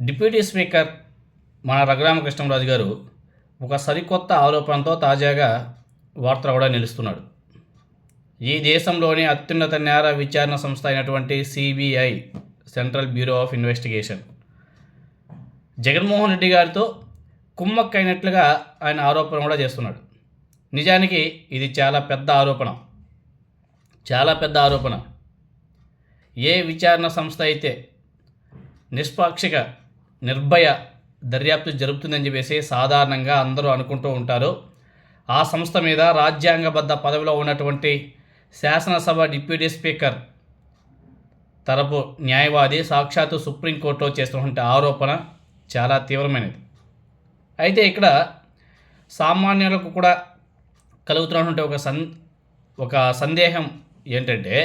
Deputy speaker మన రఘురామకృష్ణరాజు గారు ఒక సరికొత్త ఆరోపణతో తాజాగా వార్తలు కూడా నిలుస్తున్నాడు. ఈ దేశంలోని అత్యున్నత నేర విచారణ సంస్థ అయినటువంటి CBI central bureau of investigation. Jaganmohan Reddy గారితో కుమ్మక్కైనట్లుగా ఆయన ఆరోపణ కూడా చేస్తున్నాడు. నిజానికి ఇది చాలా పెద్ద ఆరోపణ. చాలా పెద్ద ఆరోపణ. ఏ విచారణ సంస్థ అయితే నిష్పాక్షిక నిర్భయ దర్యాప్తు జరుపుతుందని చెప్పేసి సాధారణంగా అందరూ అనుకుంటూ ఉంటారు. ఆ సంస్థ మీద రాజ్యాంగబద్ధ పదవిలో ఉన్నటువంటి శాసనసభ డిప్యూటీ స్పీకర్ తరపు న్యాయవాది సాక్షాత్తు సుప్రీంకోర్టులో చేస్తున్నటువంటి ఆరోపణ చాలా తీవ్రమైనది. అయితే ఇక్కడ సామాన్యులకు కూడా కలుగుతున్నటువంటి ఒక సన్ ఒక సందేహం ఏంటంటే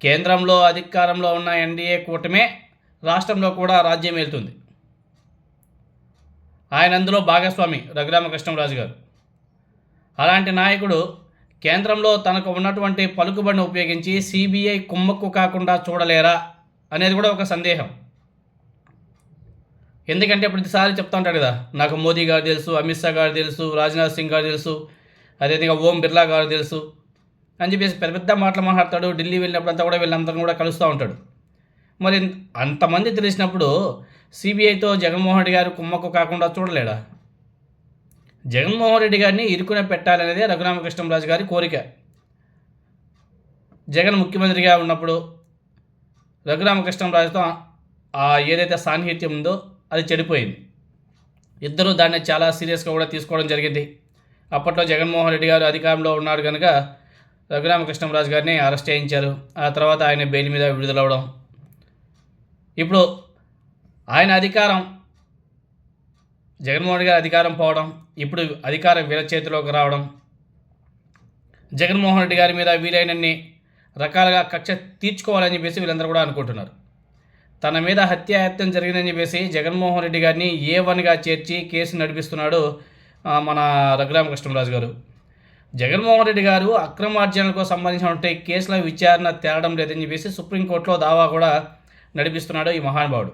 కేంద్రంలో అధికారంలో ఉన్న ఎన్డీఏ కూటమే రాష్ట్రంలో కూడా రాజ్యం వెళ్తుంది ఆయన అందులో భాగస్వామి రఘురామకృష్ణరాజు గారు. అలాంటి నాయకుడు కేంద్రంలో తనకు ఉన్నటువంటి పలుకుబడిని ఉపయోగించి సిబిఐ కుమ్మక్కు కాకుండా చూడలేరా అనేది కూడా ఒక సందేహం. ఎందుకంటే ప్రతిసారి చెప్తా ఉంటాడు కదా నాకు మోదీ గారు తెలుసు అమిత్ షా గారు తెలుసు రాజ్నాథ్ సింగ్ గారు తెలుసు అదేవిధంగా ఓం బిర్లా గారు తెలుసు అని చెప్పేసి పెద్ద పెద్ద మాటలు మాట్లాడతాడు. ఢిల్లీ వెళ్ళినప్పుడు అంతా కూడా వీళ్ళందరూ కూడా కలుస్తూ ఉంటాడు. మరి అంతమంది తెలిసినప్పుడు సిబిఐతో జగన్మోహన్ రెడ్డి గారు కుమ్మక్కు కాకుండా చూడలేడా? జగన్మోహన్ రెడ్డి గారిని ఇరుకున పెట్టాలనేదే రఘురామకృష్ణరాజు గారి కోరిక. జగన్ ముఖ్యమంత్రిగా ఉన్నప్పుడు రఘురామకృష్ణరాజుతో ఆ ఏదైతే సాన్నిహిత్యం ఉందో అది చెడిపోయింది. ఇద్దరూ దాన్ని చాలా సీరియస్గా కూడా తీసుకోవడం జరిగింది. అప్పట్లో జగన్మోహన్ రెడ్డి గారు అధికారంలో ఉన్నాడు కనుక రఘురామకృష్ణరాజు గారిని అరెస్ట్ చేయించారు. ఆ తర్వాత ఆయన బెయిల్ మీద విడుదలవడం ఇప్పుడు ఆయన అధికారం జగన్మోహన్ గారి అధికారం పోవడం ఇప్పుడు అధికారం వీళ్ళ చేతిలోకి రావడం జగన్మోహన్ రెడ్డి గారి మీద వీలైనన్ని రకాలుగా కక్ష తీర్చుకోవాలని చెప్పేసి వీళ్ళందరూ కూడా అనుకుంటున్నారు. తన మీద హత్యాయత్నం జరిగిందని చెప్పేసి జగన్మోహన్ రెడ్డి గారిని ఏ వన్గా చేర్చి కేసు నడిపిస్తున్నాడు మన రఘురామకృష్ణరాజు గారు. జగన్మోహన్ రెడ్డి గారు అక్రమార్జనలకు సంబంధించినటువంటి కేసుల విచారణ తేలడం లేదని చెప్పేసి సుప్రీంకోర్టులో దావా కూడా నడిపిస్తున్నాడు ఈ మహానుభావుడు.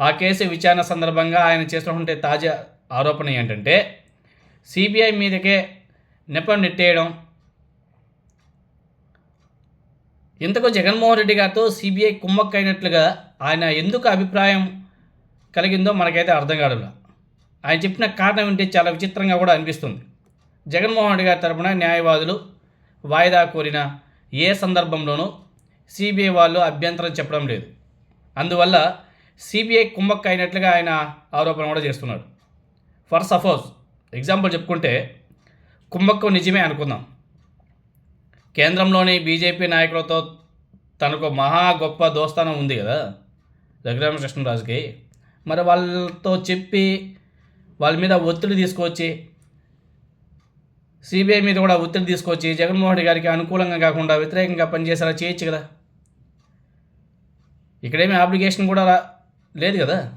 ఆ కేసు విచారణ సందర్భంగా ఆయన చేసినటువంటి తాజా ఆరోపణ ఏంటంటే సిబిఐ మీదకే నెపం నెట్టేయడం ఇంతకు జగన్మోహన్ రెడ్డి గారితో సిబిఐ కుమ్మక్కైనట్లుగా ఆయన ఎందుకు అభిప్రాయం కలిగిందో మనకైతే అర్థం కావడం ఆయన చెప్పిన కారణం ఏంటి చాలా విచిత్రంగా కూడా అనిపిస్తుంది. జగన్మోహన్ రెడ్డి గారి తరపున న్యాయవాదులు వాయిదా కోరిన ఏ సందర్భంలోనూ సిబిఐ వాళ్ళు అభ్యంతరం చెప్పడం లేదు. అందువల్ల సిబిఐ కుమ్మక్క అయినట్లుగా ఆయన ఆరోపణ కూడా చేస్తున్నాడు. ఫర్ సపోజ్ ఎగ్జాంపుల్ చెప్పుకుంటే కుమ్మక్కు నిజమే అనుకుందాం. కేంద్రంలోని బీజేపీ నాయకులతో తనకు మహా గొప్ప దోస్తానం ఉంది కదా రఘురామకృష్ణరాజుకి. మరి వాళ్ళతో చెప్పి వాళ్ళ మీద ఒత్తిడి తీసుకొచ్చి సిబిఐ మీద కూడా ఒత్తిడి తీసుకొచ్చి జగన్మోహన్ రెడ్డి గారికి అనుకూలంగా కాకుండా వ్యతిరేకంగా పనిచేసేలా చేయొచ్చు కదా. ఇక్కడేమీ ఆబ్లిగేషన్ కూడా రా- లేదు కదా?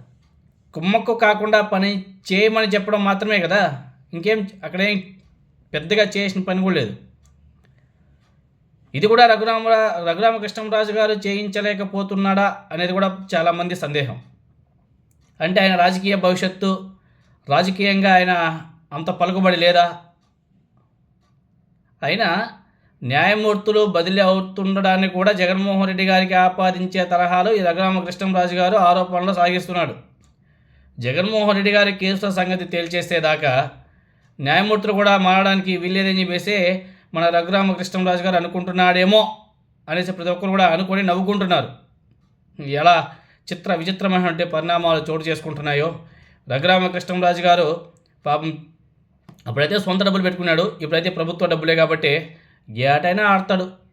కుమ్మక్కు కాకుండా పని చేయమని చెప్పడం మాత్రమే కదా? ఇంకేం అక్కడేం పెద్దగా చేసిన పని కూడా లేదు. ఇది కూడా రఘురామ రఘురామకృష్ణరాజు గారు చేయించలేకపోతున్నాడా అనేది కూడా చాలామంది సందేహం. అంటే ఆయన రాజకీయ భవిష్యత్తు రాజకీయంగా ఆయన అంత పలుకుబడి లేదా? అయినా న్యాయమూర్తులు బదిలీ అవుతుండడాన్ని కూడా జగన్మోహన్ రెడ్డి గారికి ఆపాదించే తరహాలో ఈ రఘురామకృష్ణరాజు గారు ఆరోపణలు సాగిస్తున్నాడు. జగన్మోహన్ రెడ్డి గారి కేసుల సంగతి తేల్చేసేదాకా న్యాయమూర్తులు కూడా మారడానికి వీల్లేదని చెప్పేసి మన రఘురామకృష్ణరాజు గారు అనుకుంటున్నాడేమో అనేసి ప్రతి ఒక్కరు కూడా అనుకొని నవ్వుకుంటున్నారు. ఎలా చిత్ర విచిత్రమైనటువంటి పరిణామాలు చోటు చేసుకుంటున్నాయో రఘురామకృష్ణరాజు గారు పాపం అప్పుడైతే సొంత డబ్బులు పెట్టుకున్నాడు ఇప్పుడైతే ప్రభుత్వ డబ్బులే కాబట్టి ఏటైనా ఆడతాడు.